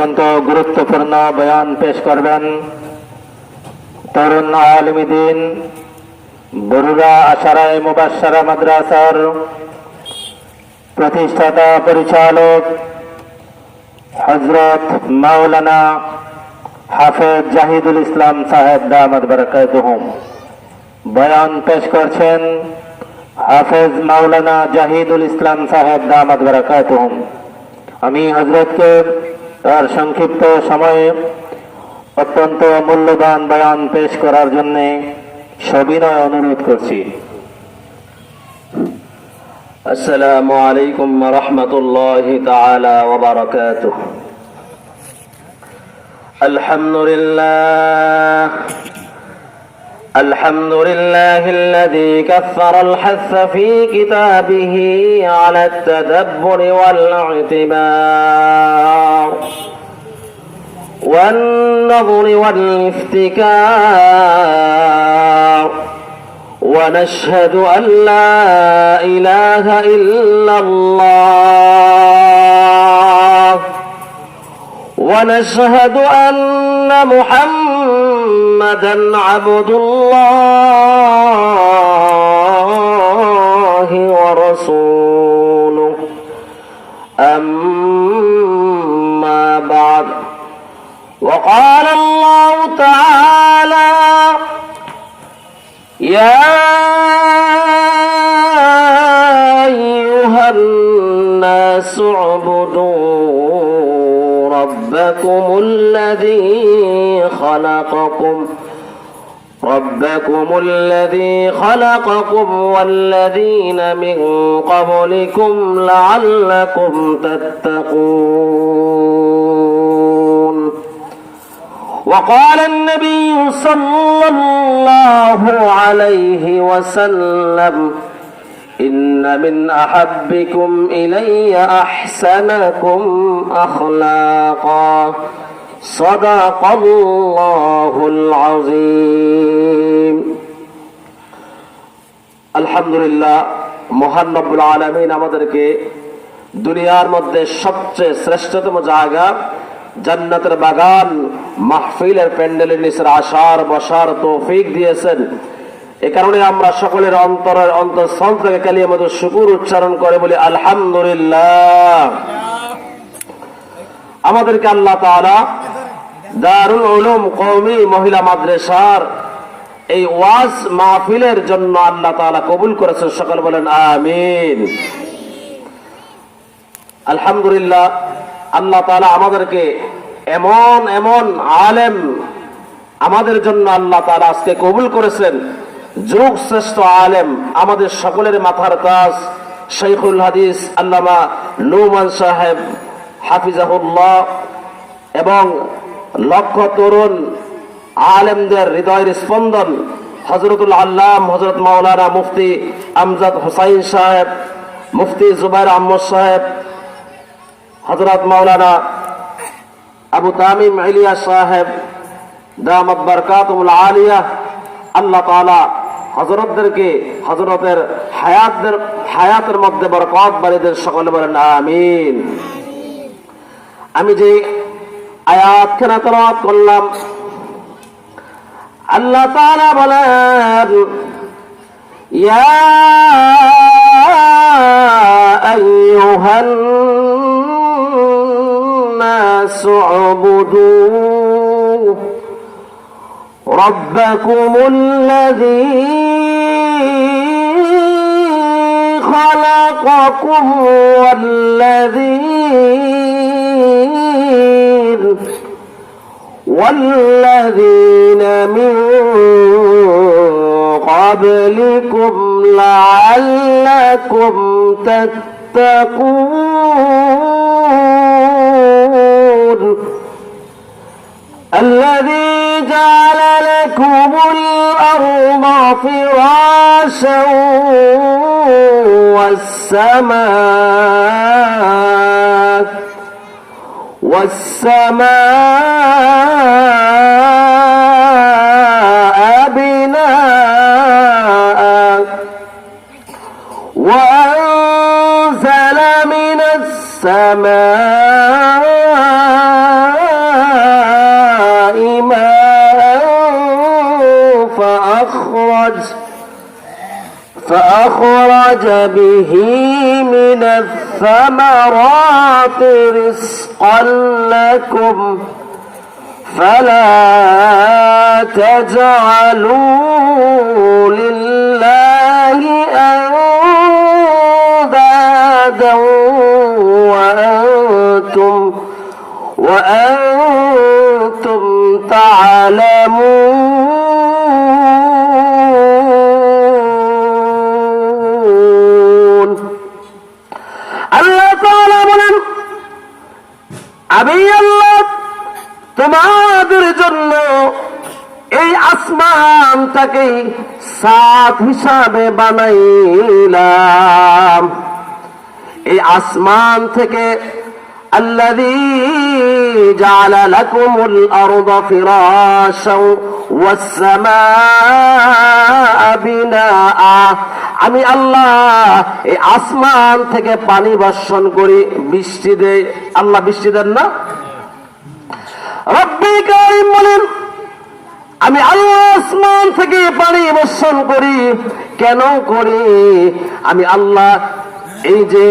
অত্যন্ত গুরুত্বপূর্ণ বয়ান পেশ করবেন। তরুণ আলমিদিন বরুড়া আশারায় মুবাসারা মাদ্রাসার প্রতিষ্ঠাতা পরিচালক হজরত মাওলানা হাফেজ জাহিদুল ইসলাম সাহেব দামাদ বরকাতুহুম বয়ান পেশ করছেন হাফেজ মাওলানা জাহিদুল ইসলাম সাহেব দামাদ বরকাতুহুম আমি হজরতকে তার সংক্ষিপ্ত সময়ে অত্যন্ত মূল্যবান বয়ান পেশ করার জন্যে সবিনয় অনুরোধ করছি। আসসালামু আলাইকুম রহমতুল্লাহ তালা ওবরকাত আলহামদুলিল্লাহ। الحمد لله الذي كثر الحث في كتابه على التدبر والاعتبار والنظر والافتكار ونشهد أن لا إله إلا الله ونشهد أن محمدا عبد الله ورسوله. أما بعد وقال الله تعالى يا ربكم الذي خلقكم. ربكم الذي خلقكم والذين من قبلكم لعلكم تتقون. وقال النبي صلى الله عليه وسلم إن من أحبكم إلي أحسنكم أخلاقا صدق الله العظيم আলহামদুলিল্লাহ মহান রব্বুল আলমিন আমাদেরকে দুনিয়ার মধ্যে সবচেয়ে শ্রেষ্ঠতম জায়গা জান্নাতের বাগান মাহফিলের প্যান্ডেলের নিচের আসার বসার তৌফিক দিয়েছেন এ কারণে আমরা সকলের অন্তরের অন্তর থেকে কালিয়ে মতো শুকুর উচ্চারণ করে বলি, আলহামদুলিল্লাহ। আমাদেরকে আল্লাহ তাআলা দারুল উলুম কওমি মহিলা মাদ্রাসার এই ওয়াজ মাহফিলের জন্য আল্লাহ তাআলা কবুল করেছেন। সকল বলেন, আমিন। আলহামদুলিল্লাহ, আল্লাহ তাআলা আমাদেরকে এমন এমন আলেম আমাদের জন্য আল্লাহ তাআলা আজকে কবুল করেছেন। যুগ শ্রেষ্ঠ আলেম, আমাদের সকলের মাথার কাজ শৈখুল হাদিস আল্লামা নুমান সাহেব হাফিজাহুল্লাহ এবং লক্ষ তরুণ আলেমদের হৃদয়ের স্পন্দন হজরতুল আল্লাম হজরত মাওলানা মুফতি আমজাদ হুসাইন সাহেব, মুফতি জুবাইর আহমদ সাহেব হজরত মাওলানা আবু তামিম ইলিয়া সাহেব, দামত বরকাতুল আলিয়া আল্লাহ তালা হজরতদেরকে হজরতের হায়াতদের, হায়াতের মধ্যে বরকত বাড়িদের সকলে বলেন, আমিন। আমি যে আয়াত করলাম, আল্লাহ তালা বলেন, ইয়া আইয়ুহান ربكم الذي خلقكم والذين والذين من قبلكم لعلكم تتقون. الذي جعل لكم الأرض فراشا والسماء والسماء بناء وأنزل من السماء فأخرج به من الثمرات رزقا لكم فلا تجعلوا لله أندادا وأنتم وأنتم تعلمون. আমি আল্লাহ তোমাদের জন্য এই আসমানটাকে সাত হিসাবে বানাইলাম এই আসমান থেকে আল্লাহ জালালাকুমুল আরদ ফিরাশা আমি আল্লাহ এই আসমান থেকে পানি বর্ষণ করি, বৃষ্টি দেয়। আল্লাহ বৃষ্টি দেন না? বলেন, আমি আল্লাহ আসমান থেকে পানি বর্ষণ করি। কেন করি? আমি আল্লাহ এই যে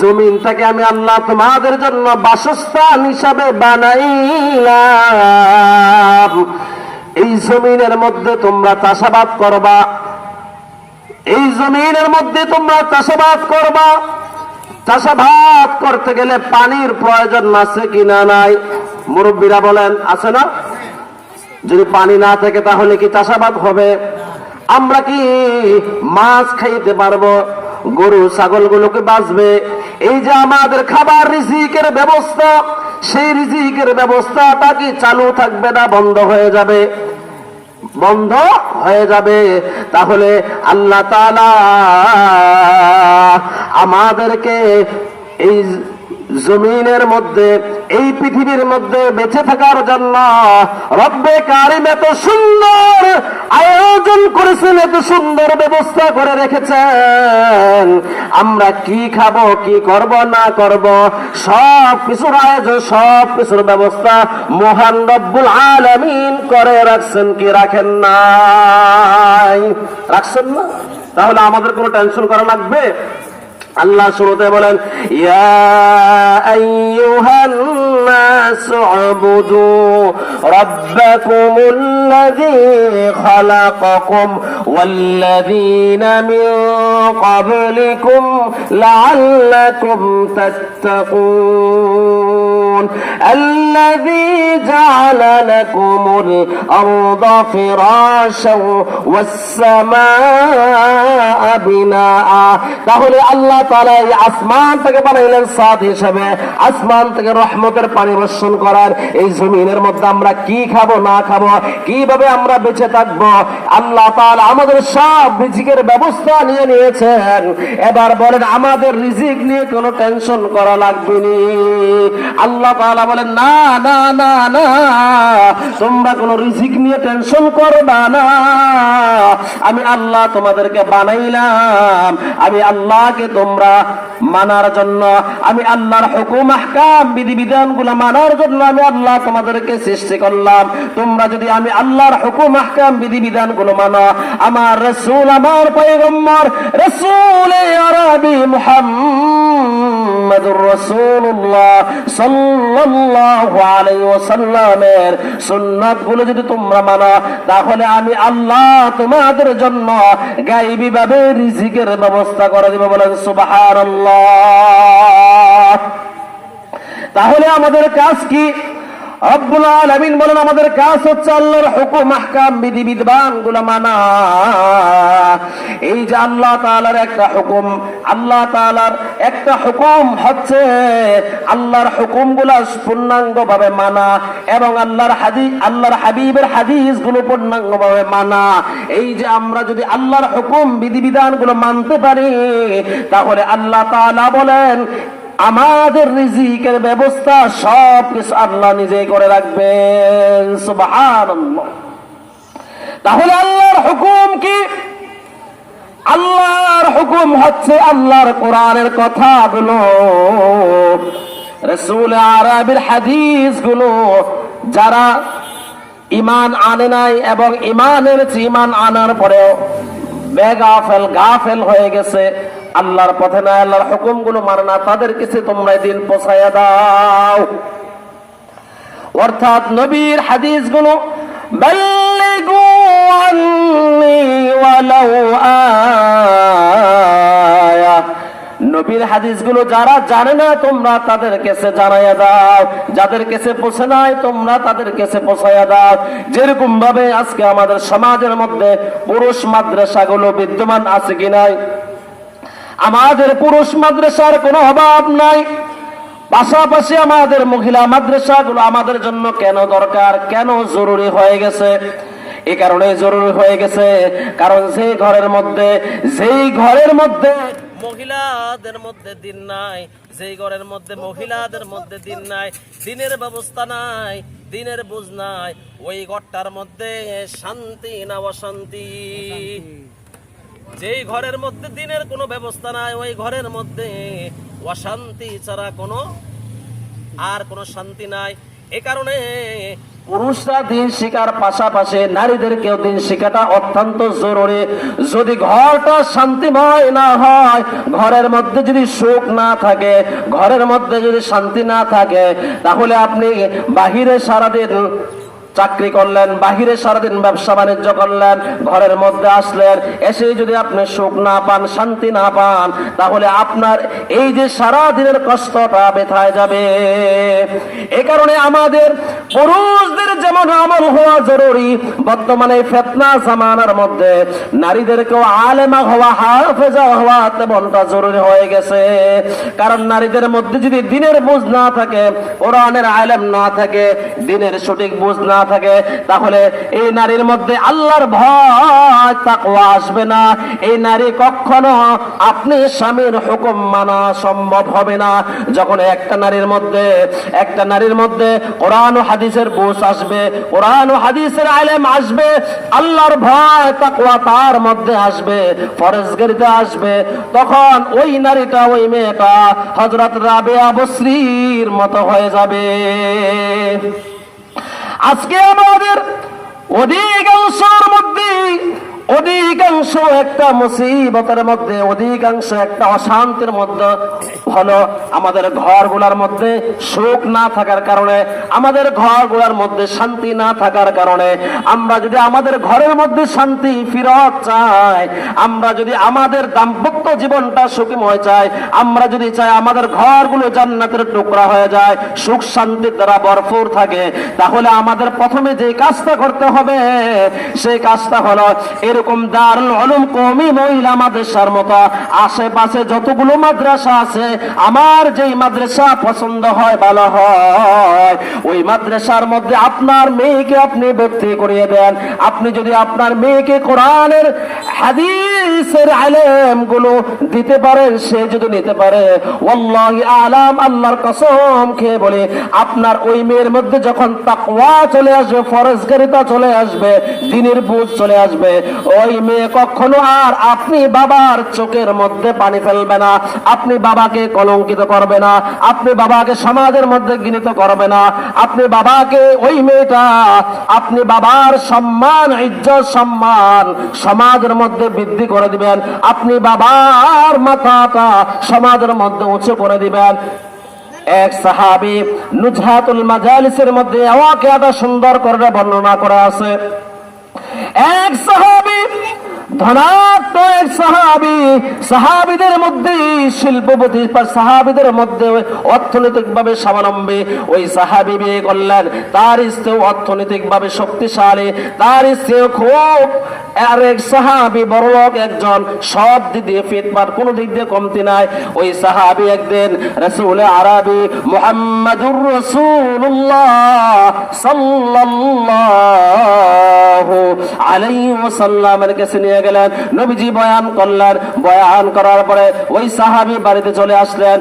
জমিনটাকে আমি আল্লাহ তোমাদের জন্য বাসস্থান হিসাবে বানাইলাম। এই জমিনের মধ্যে তোমরা চাষাবাদ করবা। এই জমিনের মধ্যে তোমরা চাষাবাদ করবা। চাষাবাদ করতে গেলে পানির প্রয়োজন আছে কিনা নাই? মুরব্বীরা বলেন, আছে না? যদি পানি না থাকে তাহলে কি চাষাবাদ হবে? আমরা কি মাছ খাইতে পারব? গরু ছাগল গুলোকে বাঁচবে? এই যে আমাদের খাবার রিজিকের ব্যবস্থা, সেই রিজিকের ব্যবস্থাটা কি চালু থাকবে না বন্ধ হয়ে যাবে? বন্ধ হয়ে যাবে। তাহলে আল্লাহ আমাদেরকে এই জমিনের মধ্যে, এই পৃথিবীর মধ্যে বেঁচে থাকার জন্য রব্বে কারিম এত সুন্দর আয়োজন করেছেন, এত সুন্দর ব্যবস্থা করে রেখেছেন। আমরা কি খাব, কি করব, না করব, সব কিছুর আয়োজন, সব কিছুর ব্যবস্থা মহান রব্বুল আলামিন করে রাখছেন কি রাখেন নাই? রাখছেন না? তাহলে আমাদের কোনো টেনশন করা লাগবে? আল্লাহ শুরুতে বলেন ইয়া আইয়ুহান নাস উবুদু রাব্বাকুমুল্লাযী খালাকাকুম ওয়াল্লাযীনা মিন ক্বাবলিকুম লাআল্লাকুম তাত্তাকুন الذي جعل لكم الأرض فراشا والسماء بناء তাহলে আল্লাহ তাআলা এই আসমান থেকে বানাইলেন সাদ হিসেবে আসমান থেকে রহমতের পানি বর্ষণ করার এই জমিনের মধ্যে আমরা কি খাব, না খাব, কীভাবে আমরা বেঁচে থাকব, আল্লাহ আমাদের সব রিজিকের ব্যবস্থা নিয়ে নিয়েছেন। এবার বলেন, আমাদের রিজিক নিয়ে কোনো টেনশন করা লাগবে নি। আল্লাহ তাআলা বলেন, না না না না, তোমরা কোনো রিজিক নিয়ে টেনশন করবা না আমি আল্লাহ তোমাদেরকে বানাইলাম। আমি আল্লাহকে তোমরা মানার জন্য, আমি আল্লাহর হুকুম, আহকাম বিধি বিধানগুলো মানার জন্য আল্লাহ তোমাদেরকে সৃষ্টি করলাম। তোমরা যদি আমি আল্লাহর হুকুম, আহকাম বিধি বিধানগুলো মানো, আমার রসুল, আমার পয়গম্বর, রসুল আরবি রাসূলুল্লাহ সাল্লাল্লাহু আলাইহি ওয়াসাল্লামের সুন্নাতগুলো যদি তোমরা মানো, তাহলে আমি আল্লাহ তোমাদের জন্য গাইবি ভাবে রিজিকের ব্যবস্থা করে দিব বলেন সুবহানাল্লাহ। তাহলে আমাদের কাজ কি? বলেন, আমাদের কাজ হচ্ছে আল্লাহর হুকুম আহকাম বিধি বিধানগুলো মানা। এই যে আল্লাহ তাআলার একটা হুকুম, আল্লাহ তাআলার একটা হুকুম হচ্ছে আল্লাহর হুকুমগুলা পূর্ণাঙ্গ ভাবে মানা এবং আল্লাহর হাদিস আল্লাহর হাবিবের হাদিসগুলো পূর্ণাঙ্গ ভাবে মানা। এই যে আমরা যদি আল্লাহর হুকুম বিধি বিধানগুলো মানতে পারি, তাহলে আল্লাহ তাআলা বলেন আমাদের রিজিকের ব্যবস্থা সব কিছু আল্লাহ নিজে করে রাখবেন তাহলে আল্লাহর হুকুম কি? আল্লাহর হুকুম হচ্ছে আল্লাহর কোরআনের কথাগুলো, রসুল আরবির হাদিসগুলো যারা ইমান আনে নাই এবং ইমানের ইমান আনার পরেও বেগাফেল, গাফেল হয়ে গেছে। আল্লাহর পথে না আল্লাহর হুকুমগুলো মানে না তাদের কাছে তোমরা দিন পৌঁছাইয়া দাও। অর্থাৎ নবীর হাদিসগুলো, বাল্লিগু আন্নি ওয়ালাউ আয়া। নবীর হাদিসগুলো, যারা জানে না, তোমরা তাদের কাছে জানাইয়া দাও। যাদের কাছে পৌঁছে নাই, তোমরা তাদের কাছে পৌঁছাইয়া দাও। যেরকম ভাবে আজকে আমাদের সমাজের মধ্যে পুরুষ মাদ্রাসাগুলো বিদ্যমান আছে কি নাই? আমাদের পুরুষ মাদ্রাসার কোনো অভাব নাই। পাশাপাশি আমাদের মহিলা মাদ্রাসাগুলো আমাদের জন্য কেন দরকার, কেন জরুরি হয়ে গেছে? এই কারণে জরুরি হয়ে গেছে কারণ সেই ঘরের মধ্যে, যেই ঘরের মধ্যে মহিলাদের মধ্যে দিন নাই, যেই ঘরের মধ্যে মহিলাদের মধ্যে দিন নাই, দিনের ব্যবস্থা নাই, দিনের বুঝ নাই, ওই ঘরটার মধ্যে শান্তি না অশান্তি। যেই ঘরের মধ্যে দিনের কোনো ব্যবস্থা নাই, ওই ঘরের মধ্যে অশান্তি ছাড়া কোনো আর কোনো শান্তি নাই। এ কারণে পুরুষরা দিন শিকার, পাশাপাশি নারীদেরকেও দিন শিখাটা অত্যন্ত জরুরি। যদি ঘরটা শান্তিময় না হয়, ঘরের মধ্যে যদি সুখ না থাকে, ঘরের মধ্যে যদি শান্তি না থাকে, তাহলে আপনি বাহিরে সারাদিন চাকরি করলেন, বাহিরে সারাদিন ব্যবসা বাণিজ্য করলেন, ঘরের মধ্যে আসলেন, এসে যদি আপনি সুখ না পান, শান্তি না পান, তাহলে আপনার এই যে সারা দিনের কষ্টটা বেথায় যাবে। এ কারণে আমাদের পুরুষদের যেমন আমল হওয়া জরুরি, বর্তমানে ফেতনা জামানার মধ্যে নারীদেরকেও আলেমা হওয়া, হাফেজা হওয়া তেমনটা জরুরি হয়ে গেছে। কারণ নারীদের মধ্যে যদি দিনের বুঝ না থাকে, কোরআনের আলেম না থাকে, দিনের সঠিক বুঝ না থাকে, তাহলে এই নারীর মধ্যে আল্লাহর ভয়, তাকওয়া আসবে না। এই নারী কখনো আপনি স্বামীর হুকুম মানা সম্ভব হবে না। যখন একটা নারীর মধ্যে, একটা নারীর মধ্যে কোরআন ও হাদিসের বুঝ আসবে, কোরআন ও হাদিসের আলেম আসবে, আল্লাহর ভয়, তাকওয়া তার মধ্যে আসবে, ফরেজগারিতে আসবে। তখন ওই নারীটা, ওই মেয়েটা হজরত রাবেয়া বসরির মতো হয়ে যাবে। আজকে আমাদের অধিকাংশের মধ্যে অধিকাংশ একটা মুসিবতের মধ্যে, অধিকাংশ একটা অশান্তির মধ্যে হলো আমাদের ঘরগুলার মধ্যে সুখ না থাকার কারণে, আমাদের ঘরগুলার মধ্যে শান্তি না থাকার কারণে। আমরা যদি আমাদের ঘরের মধ্যে শান্তি ফিরত চাই, আমরা যদি আমাদের দাম্পত্য জীবনটা সুখময় চাই, আমরা যদি চাই আমাদের ঘরগুলো জান্নাতের টুকরা হয়ে যায়, সুখ শান্তির দ্বারা ভরপুর থাকে, তাহলে আমাদের প্রথমে যে কাজটা করতে হবে, সেই কাজটা হলো এরকম দারুল উলুম কমি মহিলা মাদ্রাসার মতো আশেপাশে যতগুলো মাদ্রাসা আছে, আমার যেই মাদ্রাসা পছন্দ হয়, ভালো হয়, ওই মাদ্রাসার মধ্যে আপনার মেয়েকে আপনি ভর্তি করিয়ে দেন। আপনি যদি আপনার মেয়েকে কোরআনের আলেমগুলো দিতে পারেন সে যদি নিতে পারে, ওয়াল্লাহি আলাম, আল্লাহর কসম খেয়ে বলে, আপনার ওই মেয়ের মধ্যে যখন তাকওয়া চলে আসবে, ফরজগারিতা চলে আসবে, দিনের চলে আসবে, ওই মেয়ে কখনো আর আপনি বাবার চোখের মধ্যে পানি ফেলবে না, আপনি বাবাকে কলঙ্কিত করবে না, আপনি বাবাকে সমাজের মধ্যে গৃহীত করবে না, আপনি বাবাকে ওই মেয়েটা, আপনি বাবার সম্মান, ইজ্জত, সম্মান সমাজের মধ্যে বৃদ্ধি করে দিবেন। আপনি বাবার মাথাটা সমাজের মধ্যে উঁচু করে দিবেন। এক সাহাবি নুজহাতুল মাজালিসের মধ্যে এটা সুন্দর করে বর্ণনা করা আছে। এক সাহাবি এক সাহাবি, সাহাবিদের মধ্যে শিল্পপতি সাহাবিদের মধ্যে অর্থনৈতিক ভাবে স্বাবলম্বী, ওই সাহাবি বিয়ে করলেন তার স্ত্রী অর্থনৈতিক ভাবে শক্তিশালী তার স্ত্রী খুব আর এক সাহাবি, বড় একজন, সব দিক দিয়ে ফিটপাট কোনো দিক দিয়ে কমতি নাই। ওই সাহাবি একদিন রসুল আরবি, মোহাম্মদুর রসুল্লাহ সাল্লাল্লাহু নিয়ে গেলেন। করলেন। করার পরে ওই বাড়িতে চলে আসলেন।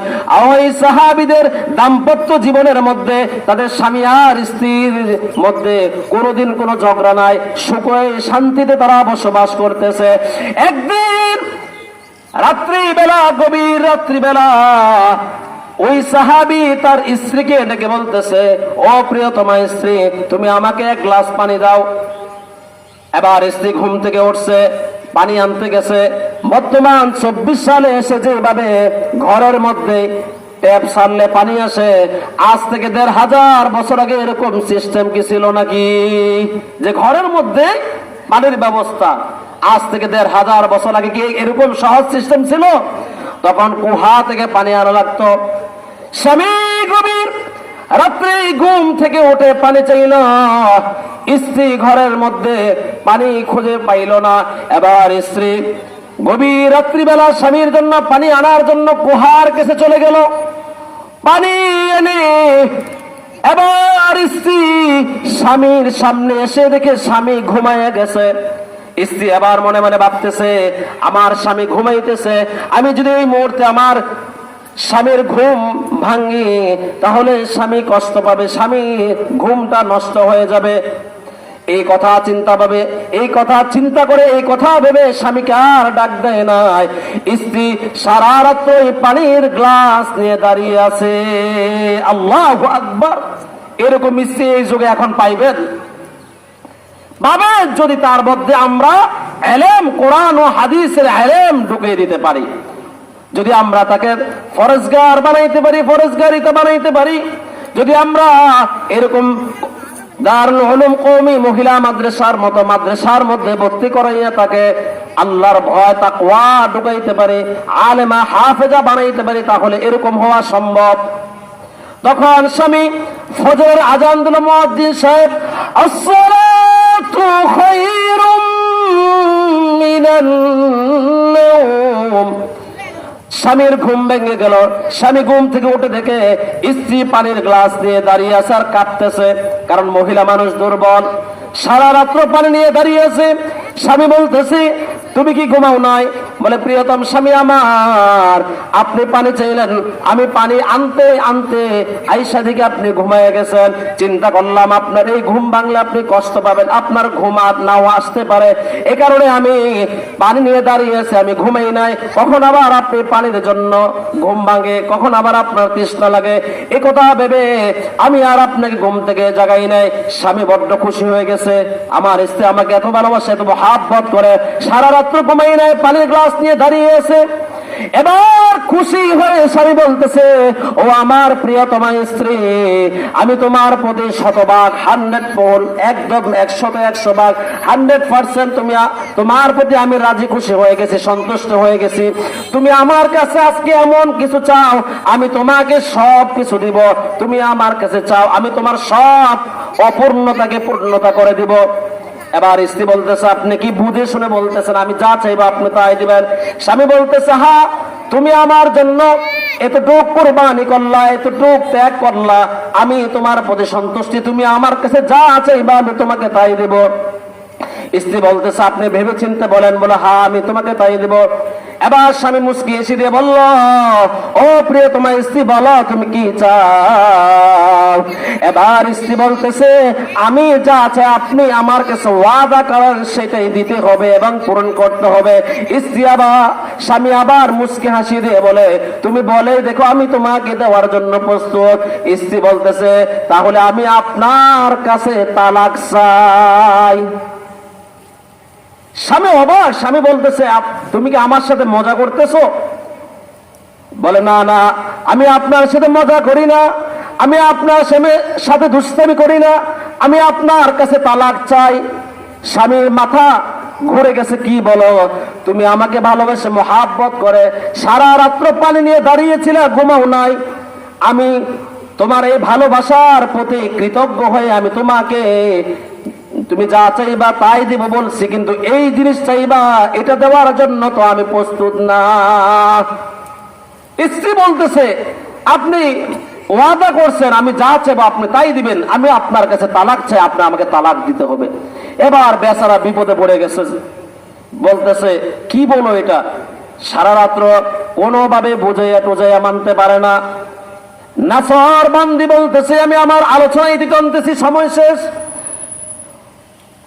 ওই সাহাবীদের দাম্পত্য জীবনের মধ্যে তাদের স্বামী আর স্ত্রীর মধ্যে কোনোদিন কোনো ঝগড়া নাই। সুখে শান্তিতে তারা বসবাস করতেছে। একদিন রাত্রিবেলা, গভীর রাত্রিবেলা ওই সাহাবি তার স্ত্রীকে ডেকে বলতেছে, ও প্রিয়তমা স্ত্রী, তুমি আমাকে এক গ্লাস পানি দাও। এবার স্ত্রী ঘুম থেকে উঠছে, পানি আনতে গেছে। বর্তমান চব্বিশ সালে এসে যেভাবে ঘরের মধ্যে ট্যাপ পানি আসে, আজ থেকে দেড় হাজার বছর আগে এরকম সিস্টেম কি ছিল নাকি? যে ঘরের মধ্যে পানির ব্যবস্থা, আজ থেকে দেড় হাজার বছর আগে কি এরকম সহজ সিস্টেম ছিল? তখন কুহা থেকে পানি আনা লাগতো। স্বামী রাত্রে ঘুম থেকে উঠে পানি চাইল স্ত্রী ঘরের মধ্যে পানি খুঁজে পাইল না। এবার স্ত্রী গভীর রাত্রিবেলা স্বামীর জন্য পানি আনার জন্য কুহার কেসে চলে গেল। পানি এনে এবার স্ত্রী স্বামীর সামনে এসে দেখে স্বামী ঘুমাইয়া গেছে। স্ত্রী এবার মনে মনে ভাবতেছে, আমার স্বামী ঘুমাইতেছে। আমি যদি এই মুহূর্তে আমার স্বামীর ঘুম ভাঙ্গি তাহলে স্বামী কষ্ট পাবে, স্বামী ঘুমটা নষ্ট হয়ে যাবে। এই কথা চিন্তা পাবে এই কথা চিন্তা করে, এই কথা ভেবে স্বামীকে আর ডাক দেয় নাই। স্ত্রী সারা রাত্র পানির গ্লাস নিয়ে দাঁড়িয়ে আছে। আল্লাহ আকবার। এরকম স্ত্রী এই যুগে এখন পাইবেন? ভাবেন যদি তার মধ্যে আমরা এলেম, কোরআন ও হাদিসের এলেম ঢুকিয়ে দিতে পারি। যদি আমরা তাকে ফরজগার বানাইতে পারি, ফরজগারিতা বানাইতে পারি, যদি আমরা এরকম দারুল উলুম কৌমি মহিলা মাদ্রাসার মতো মাদ্রাসার মধ্যে ভর্তি করাইয়া তাকে আল্লাহর ভয়, তাকওয়া ঢুকাইতে পারি, আলেমা হাফেজা বানাইতে পারি, তাহলে এরকম হওয়া সম্ভব। তখন স্বামী ফজর আজান দিল, মুয়াজ্জিন সাহেব, আসসালাতু খায়রুম মিনান নাওম স্বামীর ঘুম ভেঙে গেল। স্বামী ঘুম থেকে উঠে দেখে স্ত্রী পানির গ্লাস দিয়ে দাঁড়িয়ে আছে আর কাঁপতেছে কারণ মহিলা মানুষ দুর্বল। সারা রাত্র পানি নিয়ে দাঁড়িয়ে আছে। স্বামী বলতেছে, তুমি কি ঘুমাও নাই? বলে, প্রিয়তম স্বামী আমার, আপনি পানি চাইলেন, আমি পানি আনতে আনতে আইসা দিকে আপনি ঘুমায় গেছেন। চিন্তা করলাম, আপনার এই ঘুম ভাঙলে আপনি কষ্ট পাবেন, আপনার ঘুম আর নাও আসতে পারে। এ কারণে আমি পানি নিয়ে দাঁড়িয়েছি আমি ঘুমাই নাই। কখন আবার আপনি পানির জন্য ঘুম ভাঙে? কখন আবার আপনার তৃষ্ণা লাগে? এ কথা ভেবে আমি আর আপনাকে ঘুম থেকে জাগাই নাই। স্বামী বড্ড খুশি হয়ে গেছে। আমার স্ত্রী আমাকে এত ভালোবাসে, এত হাত ভাত করে, সারা রাত্র ঘুমাই নাই, পানির গ্লাস নিয়ে দাঁড়িয়ে আছে। এবার খুশি হয়ে স্বামী বলতেছে, ও আমার প্রিয়তমা স্ত্রী, আমি তোমার প্রতি শতভাগ হান্ড্রেড ফোর একদম একশত একশো ভাগ হান্ড্রেড পার্সেন্ট তুমি তোমার প্রতি আমি রাজি খুশি হয়ে গেছি, সন্তুষ্ট হয়ে গেছি। তুমি আমার কাছে আজকে এমন কিছু চাও, আমি তোমাকে সব কিছু দিব। তুমি আমার কাছে চাও, আমি তোমার সব অপূর্ণতাকে পূর্ণতা করে দিব। এবার স্ত্রী বলতেছে, আপনি কি বুঝে শুনে বলতেছেন? আমি যা চাইব আপনি তাই দিবেন। স্বামী বলতেছে, হা, তুমি আমার জন্য এতটুক কোরবানি করলা, এতটুক ত্যাগ করলা। আমি তোমার প্রতি সন্তুষ্টি। তুমি আমার কাছে যা চাইবা আমি তোমাকে তাই দেব। স্ত্রী বলতেছে, আপনি ভেবে চিনতে বলেন, বলে, হা, আমি তোমাকে তাই দেব। এবার স্বামী মুসকি এসে দিয়ে বলল, ও প্রিয়, তোমার স্ত্রী বলো তুমি কি চাও? এবার স্ত্রী বলতেছে, আমি যা চাই, আপনি আমার কাছে ওয়াদা করেন, সেটাই দিতে হবে এবং পূরণ করতে হবে। স্ত্রী আবার, স্বামী আবার মুসকি হাসি দিয়ে বলে, তুমি বলে দেখো, আমি তোমাকে দেওয়ার জন্য প্রস্তুত। স্ত্রী বলতেছে, তাহলে আমি আপনার কাছে তালাক চাই। স্বামী অবাক, স্বামী বলতেছে তুমি কি আমার সাথে মজা করতেছো? বলে, না না, আমি আপনার সাথে মজা করি না, আমি আপনার সাথে দুষ্টামি করি না, আমি আপনার কাছে তালাক চাই। স্বামীর মাথা ঘুরে গেছে, কি বলো, তুমি আমাকে ভালোবেসে মহাব্বত করে সারা রাত্র পানি নিয়ে দাঁড়িয়েছিল ঘুমাও নাই। আমি তোমার এই ভালোবাসার প্রতি কৃতজ্ঞ হয়ে আমি তোমাকে তুমি যা চাইবা তাই দিব বলছি, কিন্তু এই জিনিস চাইবা, এটা দেওয়ার জন্য তো আমি প্রস্তুত না। স্ত্রী বলতেছে, আপনি ওয়াদা করছেন, আমি যা চাইব আপনি তাই দিবেন, আমি আপনার কাছে তালাক চাই, আপনি আমাকে তালাক দিতে হবে। এবার বেচারা বিপদে পড়ে গেছে। বলতেছে, কি বলো এটা? সারা রাত্র কোনোভাবে বুঝাইয়া টোজাইয়া মানতে পারে না। নাসর বান্দি বলতেছে, আমি আমার আলোচনা এদিকে আনতেছি সময় শেষ।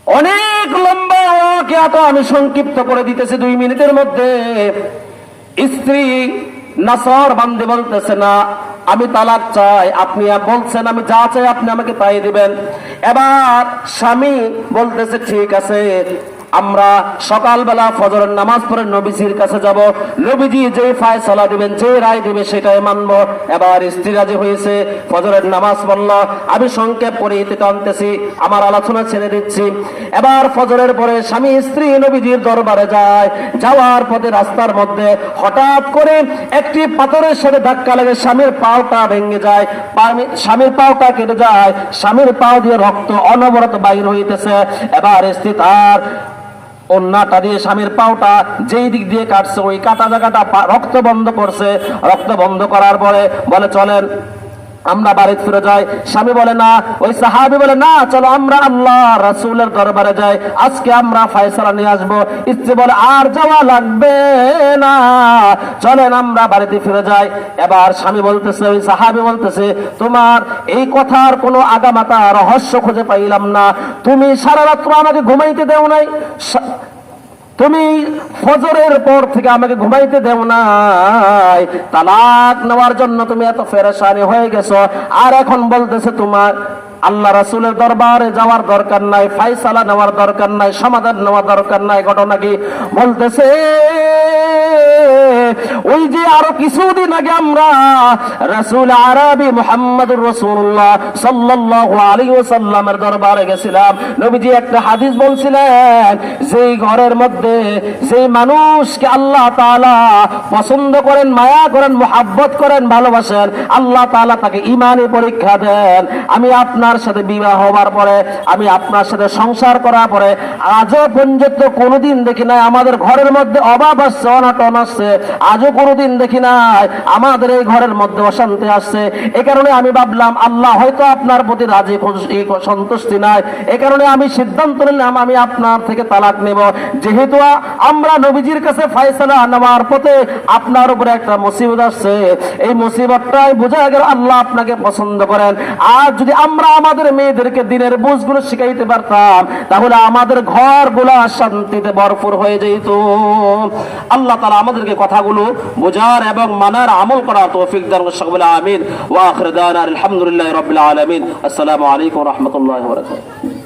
অনেক লম্বা ওয়াকিয়াটা আমি সংক্ষিপ্ত করে দিতেছি দুই মিনিটের মধ্যে। স্ত্রী নাসর বান্দে বলতেছে, না, আমি তালাক চাই, আপনি বলছেন, আমি যা চাই আপনি আমাকে তাই দিবেন। এবার স্বামী বলতেছে, ঠিক আছে আমরা সকালবেলা ফজরের নামাজ পড়ে নবীজির কাছে যাব। নবীজি যে ফায়সালা দিবেন যে রায় দিবে, সেটাই মানব। এবার স্ত্রী রাজি হয়েছে, ফজরের নামাজ পড়ল। আমি সংক্ষেপ করে ইতি টানতেছি, আমার আলোচনা ছেড়ে দিচ্ছি। এবার ফজরের পরে স্বামী, স্ত্রী নবীজির দরবারে যায়। যাওয়ার পথে রাস্তার মধ্যে হঠাৎ করে একটি পাথরের সাথে ধাক্কা লাগে স্বামীর পাওটা ভেঙে যায়। স্বামীর পাওটা কেটে যায়। স্বামীর পাও দিয়ে রক্ত অনবরত বাইর হইতেছে। এবার স্ত্রী তার অন্যটা দিয়ে স্বামীর পাওটা যেই দিক দিয়ে কাটছে, ওই কাটা জায়গাটা রক্ত বন্ধ করছে। রক্ত বন্ধ করার পরে বলে, চলেন আমরা বাড়িতে ফিরে যাই। স্বামী বলে, না। ওই সাহাবি বলে, না, চলো আমরা আল্লাহ রাসূলের দরবারে যাই। আজকে আমরা ফয়সালা নিয়ে আসব। স্ত্রী বলে, আর যাওয়া লাগবে না। চলেন আমরা বাড়িতে ফিরে যাই। এবার স্বামী বলতেছে, ওই সাহাবি বলতেছে, তোমার এই কথার কোনো আগামাতা রহস্য খুঁজে পাইলাম না। তুমি সারা রাত্র আমাকে ঘুমাইতে দেও নাই। তুমি ফজরের পর থেকে আমাকে ঘুমাইতে দেও নাই। তালাক নেওয়ার জন্য তুমি এত ফেরেশানি হয়ে গেছো। আর এখন বলতেছে তোমার আল্লাহ রাসূলের দরবারে যাওয়ার দরকার নাই, ফাইসালা নেওয়ার দরকার নাই, সমাধান নেওয়ার দরকার নাই, ঘটনা কি বলতেছে? ওই যে আরও কিছুদিন আগে আমরা রাসূল আরবি মুহাম্মদুর রাসূলুল্লাহ সাল্লাল্লাহু আলাইহি ওয়াসাল্লামের দরবারে গেছিলাম। নবীজি একটা হাদিস বলছিলেন, যেই ঘরের মধ্যে যেই মানুষকে আল্লাহ তাআলা পছন্দ করেন, মায়া করেন, মোহাব্বত করেন, ভালোবাসেন, আল্লাহ তাআলা তাকে ইমানে পরীক্ষা দেন। আমি আপনার সাথে বিবাহ হওয়ার পরে, আমি আপনার সাথে সংসার করার পরে, আজও পর্যন্ত কোনোদিন দেখি নাই, আমাদের ঘরের মধ্যে অভাব আসছে, অনাটন আসছে। আজও কোনোদিন দেখি নাই, আমাদের এই ঘরের মধ্যে অশান্তি আসছে। এ কারণে আমি ভাবলাম, আল্লাহ হয়তো আপনার প্রতি রাজি সন্তুষ্টি নাই। এ কারণে আমি সিদ্ধান্ত নিলাম, আমি আপনার থেকে তালাক নেব। যেহেতু আমরা নবীজির কাছে ফায়সালা নেওয়ার পথে আপনার উপরে একটা মুসিবত আসছে। এই মুসিবতটাই বোঝা গেল, আল্লাহ আপনাকে পছন্দ করেন। আর যদি আমরা আমাদের মেয়েদেরকে দিনের বুঝগুলো শিখাইতে পারতাম, তাহলে আমাদের ঘরগুলা শান্তিতে ভরপুর হয়ে যেত। আল্লাহ তালা আমাদেরকে কথাগুলো বোঝার এবং মানার আমল করা তৌফিক দান। সকলে, আমিন। ওয়া আখির দাওয়ানা আলহামদুলিল্লাহি রাব্বিল আসসালামু আলাইকুম রহমতুল্লাহ বারাকাতুহু।